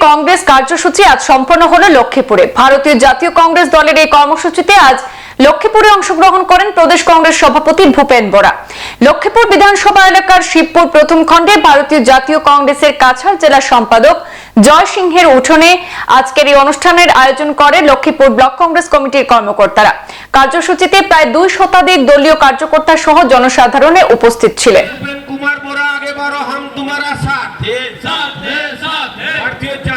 কংগ্রেস কার্যসূচি আজ সম্পন্ন হলো লক্ষ্মীপুরে ভারতীয় জাতীয় কংগ্রেস দলের এই কর্মসূচিতে আজ লক্ষ্মীপুরে অংশগ্রহণ করেন প্রদেশ কংগ্রেস সভাপতি ভূপেন বরা লক্ষ্মীপুর বিধানসভা এলাকার শিবপুর প্রথম খণ্ডে ভারতীয় জাতীয় কংগ্রেসের কাছাড় জেলা সম্পাদক জয় সিংহের উঠোনে আজকের এই অনুষ্ঠানের আয়োজন করে লক্ষ্মীপুর ব্লক কংগ্রেস কমিটির কর্মকর্তারা কার্যসূচিতে প্রায় দুই শতাধিক দলীয় কার্যকর্তা সহ জনসাধারণে উপস্থিত ছিলেন भूपेन कुमार बोरा आगे बढ़ो हम तुम्हारा साथ है साथ है साथ है भारतीय जातीय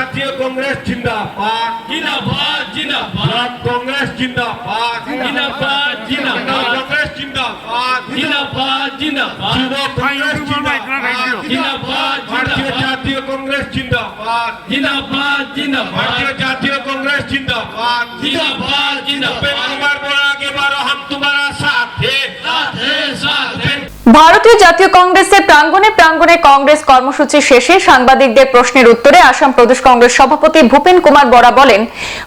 कांग्रेस जिंदाबाद जिंदाबाद जिंदाबाद ब्लॉक कांग्रेस जिंदाबाद जिंदाबाद जिंदाबाद कांग्रेस जिंदाबाद जिंदाबाद जिंदाबाद युवा कांग्रेस जिंदाबाद जिंदाबाद भारतीय जिंदाबाद जातीय कांग्रेस जिंदाबाद जिंदाबाद जिंदाबाद भारतीय जातीय कांग्रेस जिंदाबाद जिंदाबाद भूपेन जिंदाबाद ভারতীয় জাতীয় কংগ্রেসের প্রাঙ্গণে প্রাঙ্গণে কংগ্রেস কর্মসূচি শেষে সাংবাদিকদের প্রশ্নের উত্তরে আসাম প্রদেশ কংগ্রেস সভাপতি ভূপেন কুমার বরা বলেন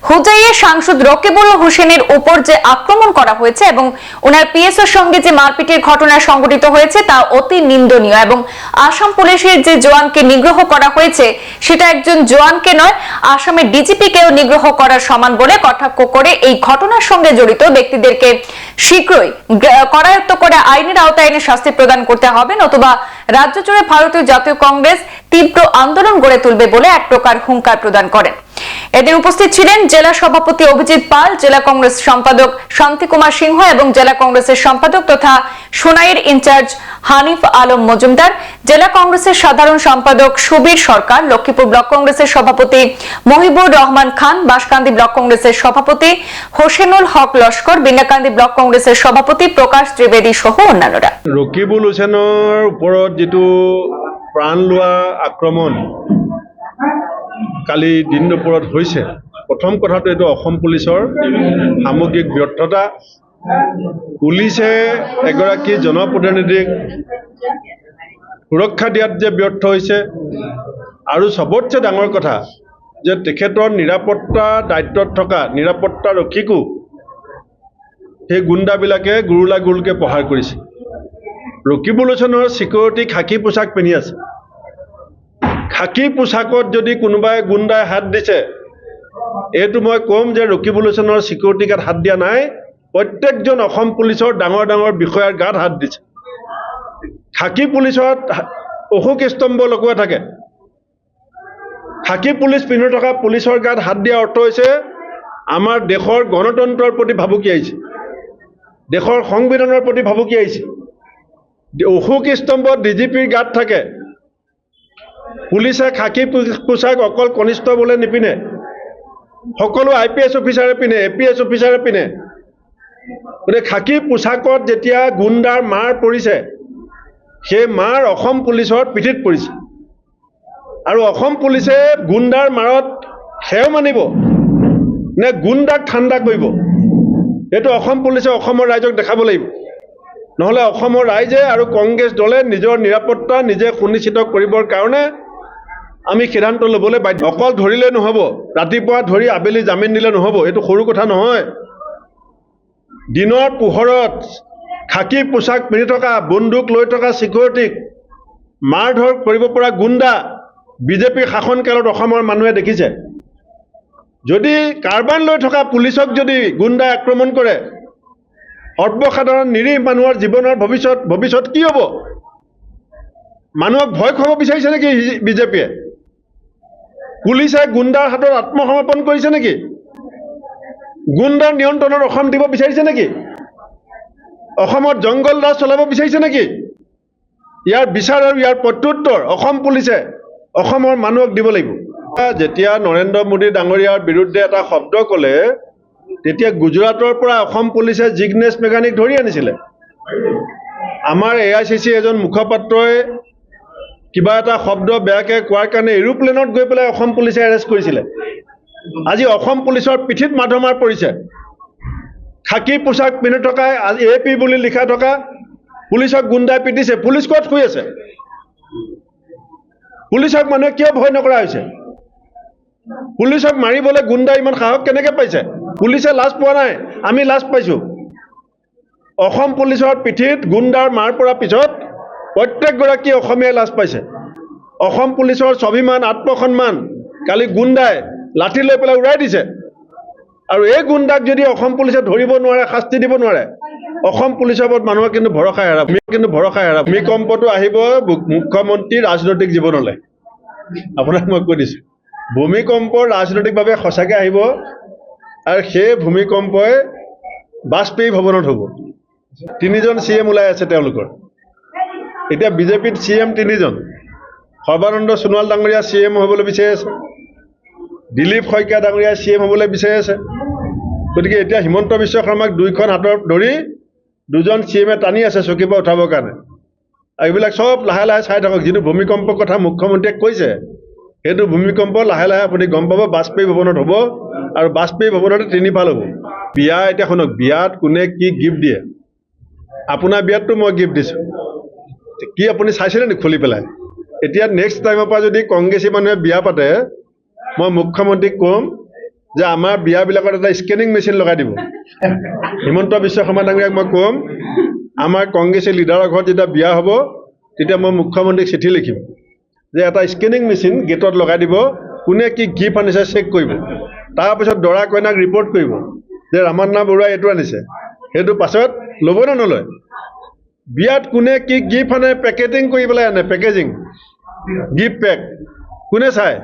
হুজাইয়ে সাংসদ রকিবুল হোসেনের উপর যে আক্রমণ করা হয়েছে এবং ওনার পিএসওর সঙ্গে যে মারপিটের ঘটনা সংঘটিত হয়েছে তা অতি নিন্দনীয় এবং আসাম পুলিশের যে জওয়ানকে নিগ্রহ করা হয়েছে সেটা একজন জওয়ানকে নয়, আসামের ডিজিপিকেও নিগ্রহ করার সমান বলে কটাক্ষ করে এই ঘটনার সঙ্গে জড়িত ব্যক্তিদেরকে শীঘ্রই করায়ত্ত করে আইনের আওতায় এনে শাস্তি প্রদান করতে হবে, নতুবা রাজ্য জুড়ে ভারতীয় জাতীয় কংগ্রেস তীব্র আন্দোলন গড়ে তুলবে বলে এক প্রকার হুঙ্কার প্রদান করেন। এদিন উপস্থিত ছিলেন জেলা সভাপতি অভিজিৎ পাল, জেলা কংগ্রেস সম্পাদক শান্তি কুমার সিংহ এবং জেলা কংগ্রেসের সম্পাদক তথা সোনাইয়ের ইনচার্জ হানিফ আলম মজুমদার, জেলা কংগ্রেসের সাধারণ সম্পাদক সুবীর সরকার, লক্ষ্মীপুর ব্লক কংগ্রেসের সভাপতি মহিবুর রহমান খান বাসকান্দি ব্লক কংগ্রেসের সভাপতি হোসেনুল হক লস্কর, বিনাকান্দি ব্লক কংগ্রেসের সভাপতি প্রকাশ ত্রিবেদী সহ অন্যান্যরা। ৰকিবুল হুছেইনৰ ওপৰত যিটো প্ৰাণ লোৱা আক্ৰমণ কালি দিন দুপৰত হৈছে। প্ৰথম কথাটো এইটো অসম পুলিচৰ সামগ্ৰিক ব্যৰ্থতা। পুলিচে এগৰাকী জনপ্ৰতিনিধিক সুৰক্ষা দিয়াত যে ব্যৰ্থ হৈছে আৰু চবতছে ডাঙৰ কথা যে তেখেতৰ নিৰাপত্তা দায়িত্বত থকা নিৰাপত্তাৰক্ষীকো সেই গুণ্ডাবিলাকে গুৰুলা গুৰুলকৈ প্ৰহাৰ কৰিছে। ৰকিবুল চিকিউৰিটি খাকী পোছাক পিন্ধি আছে। খাকী পোছাকত যদি কোনোবাই গুণ্ডাই হাত দিছে এইটো মই ক'ম যে ৰকিবুল হুছেইনৰ চিকিউৰিটি গাত হাত দিয়া নাই প্ৰত্যেকজন অসম পুলিচৰ ডাঙৰ ডাঙৰ বিষয়াৰ গাত হাত দিছে। খাকী পুলিচত অশোক স্তম্ভ লগোৱা থাকে। খাকী পুলিচ পিন্ধি থকা পুলিচৰ গাত হাত দিয়া অৰ্থ হৈছে আমাৰ দেশৰ গণতন্ত্ৰৰ প্ৰতি ভাবুকি আহিছে। দেশৰ সংবিধানৰ প্ৰতি ভাবুকি আহিছে। অশোক স্তম্ভত ডি জি পিৰ গাত থাকে। পুলিচে খাকী পো- পোছাক অকল কনিষ্টবলে নিপিন্ধে। সকলো আই পি এছ অফিচাৰে পিন্ধে এ পি এছ অফিচাৰে পিন্ধে। গতিকে খাকী পোছাকত যেতিয়া গুণ্ডাৰ মাৰ পৰিছে সেই মাৰ অসম পুলিচৰ পিঠিত পৰিছে। আৰু অসম পুলিচে গুণ্ডাৰ মাৰত সেও মানিব নে গুণ্ডাক ঠাণ্ডা কৰিব এইটো অসম পুলিচে অসমৰ ৰাইজক দেখাব লাগিব। নহ'লে অসমৰ ৰাইজে আৰু কংগ্ৰেছ দলে নিজৰ নিৰাপত্তা নিজে সুনিশ্চিত কৰিবৰ কাৰণে আমি সিদ্ধান্ত ল'বলৈ বাধ্য অকল ধৰিলে নহ'ব ৰাতিপুৱা ধৰি আবেলি জামিন দিলে নহ'ব এইটো সৰু কথা নহয়। দিনৰ পোহৰত খাকী পোছাক পিন্ধি থকা বন্দুক লৈ থকা চিকিউৰিটিক মাৰ ধৰ কৰিব পৰা গুণ্ডা বিজেপিৰ শাসনকালত অসমৰ মানুহে দেখিছে। যদি কাৰ্বান লৈ থকা পুলিচক যদি গুণ্ডাই আক্ৰমণ কৰে সৰ্বসাধাৰণ নিৰীহ মানুহৰ জীৱনৰ ভৱিষ্যত ভৱিষ্যত কি হ'ব? মানুহক ভয় খুৱাব বিচাৰিছে নেকি বিজেপিয়ে? পুলিচে গুণ্ডাৰ হাতত আত্মসমৰ্পণ কৰিছে নেকি? গুণ্ডাৰ নিয়ন্ত্ৰণত অসম দিব বিচাৰিছে নেকি? অসমত জংগল ৰাজ চলাব বিচাৰিছে নেকি? ইয়াৰ বিচাৰ আৰু ইয়াৰ প্ৰত্যুত্তৰ অসম পুলিচে অসমৰ মানুহক দিব লাগিব। যেতিয়া নৰেন্দ্ৰ মোদী ডাঙৰীয়াৰ বিৰুদ্ধে এটা শব্দ ক'লে তেতিয়া গুজৰাটৰ পৰা অসম পুলিচে জিগনেছ মেঘানিক ধৰি আনিছিলে। আমাৰ এ আই চি চি এজন মুখপাত্ৰই কিবা এটা শব্দ বেয়াকৈ কোৱাৰ কাৰণে এৰোপ্লেনত গৈ পেলাই অসম পুলিচে এৰেষ্ট কৰিছিলে। আজি অসম পুলিচৰ পিঠিত মাধমাৰ পৰিছে। খাকী পোছাক পিন্ধি থকা এ পি বুলি লিখা থকা পুলিচক গুণ্ডাই পিটিছে। পুলিচ ক'ত শুই আছে? পুলিচক মানুহে কিয় ভয় নকৰা হৈছে? পুলিচক মাৰিবলৈ গুণ্ডাই ইমান সাহস কেনেকৈ পাইছে? পুলিচে লাজ পোৱা নাই। আমি লাজ পাইছোঁ। অসম পুলিচৰ পিঠিত গুণ্ডাৰ মাৰ পৰা পিছত প্ৰত্যেকগৰাকী অসমীয়াই লাজ পাইছে। অসম পুলিচৰ স্বাভিমান আত্মসন্মান কালি গুণ্ডাই লাঠি লৈ পেলাই উৰাই দিছে। আৰু এই গুণ্ডাক যদি অসম পুলিচে ধৰিব নোৱাৰে শাস্তি দিব নোৱাৰে অসম পুলিচৰ ওপৰত মানুহৰ কিন্তু ভৰসা হেৰাব কিন্তু ভৰসা হেৰাব ভূমিকম্পটো আহিব মুখ্যমন্ত্ৰীৰ ৰাজনৈতিক জীৱনলৈ। আপোনাক মই কৈ দিছোঁ ভূমিকম্প ৰাজনৈতিকভাৱে সঁচাকৈ আহিব আৰু সেই ভূমিকম্পই বাজপেয়ী ভৱনত হ'ব। তিনিজন চি এম ওলাই আছে তেওঁলোকৰ। এতিয়া বিজেপিত চি এম তিনিজন। সৰ্বানন্দ সোণোৱাল ডাঙৰীয়া চি এম হ'বলৈ বিচাৰি আছে। দিলীপ শইকীয়া ডাঙৰীয়া চি এম হ'বলৈ বিচাৰি আছে। গতিকে এতিয়া হিমন্ত বিশ্ব শৰ্মাক দুইখন হাতৰ ধৰি দুজন চি এমে টানি আছে চকীৰ পৰা উঠাবৰ কাৰণে। আৰু এইবিলাক চব লাহে লাহে চাই থাকক যিটো ভূমিকম্পৰ কথা মুখ্যমন্ত্ৰীয়ে কৈছে সেইটো ভূমিকম্প লাহে লাহে আপুনি গম পাব বাজপেয়ী ভৱনত হ'ব আৰু বাজপেয়ী ভৱনতে তিনিফাল হ'ব। বিয়া এতিয়া শুনক বিয়াত কোনে কি গিফ্ট দিয়ে? আপোনাৰ বিয়াততো মই গিফ্ট দিছোঁ। কি আপুনি চাইছিলে নেকি খুলি পেলাই? এতিয়া নেক্সট টাইমৰ পৰা যদি কংগ্ৰেছী মানুহে বিয়া পাতে মই মুখ্যমন্ত্ৰীক ক'ম যে আমাৰ বিয়াবিলাকত এটা স্কেনিং মেচিন লগাই দিব। হিমন্ত বিশ্ব শৰ্মা ডাঙৰীয়াক মই ক'ম আমাৰ কংগ্ৰেছী লিডাৰৰ ঘৰত যেতিয়া বিয়া হ'ব তেতিয়া মই মুখ্যমন্ত্ৰীক চিঠি লিখিম যে এটা স্কেনিং মেচিন গেটত লগাই দিব কোনে কি গিফ্ট আনিছে চেক কৰিব। তাৰপিছত দৰা কইনাক ৰিপৰ্ট কৰিব যে ৰামান্না বৰুৱাই এইটো আনিছে। সেইটো পাছত ল'ব নে নলয়? বিয়াত কোনে কি গিফ্ট আনে পেকেজিং কৰি পেলাই আনে পেকেজিং গিফ্ট পেক কোনে চায়?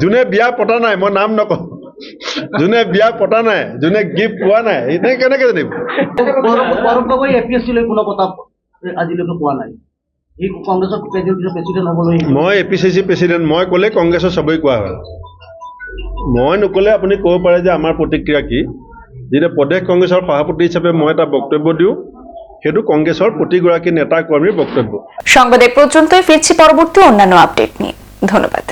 যোনে বিয়া পতা নাই মই নাম নকওঁ। যোনে বিয়া পতা নাই যোনে গিফ্ট পোৱা নাই এনে কেনেকৈ জানিব? মই A P C C president মই ক'লে কংগ্ৰেছৰ চবেই কোৱা হয়। মই নক'লে আপুনি ক'ব পাৰে যে আমাৰ প্ৰতিক্ৰিয়া কি। যেতিয়া প্ৰদেশ কংগ্ৰেছৰ সভাপতি হিচাপে মই এটা বক্তব্য দিওঁ। সেইটো কংগ্ৰেছৰ প্ৰতিগৰাকী নেতা কৰ্মীৰ বক্তব্য। সংবাদ এ পর্যন্তই ফিরছি পরবর্তী অন্যান্য আপডেট নিয়ে। ধন্যবাদ।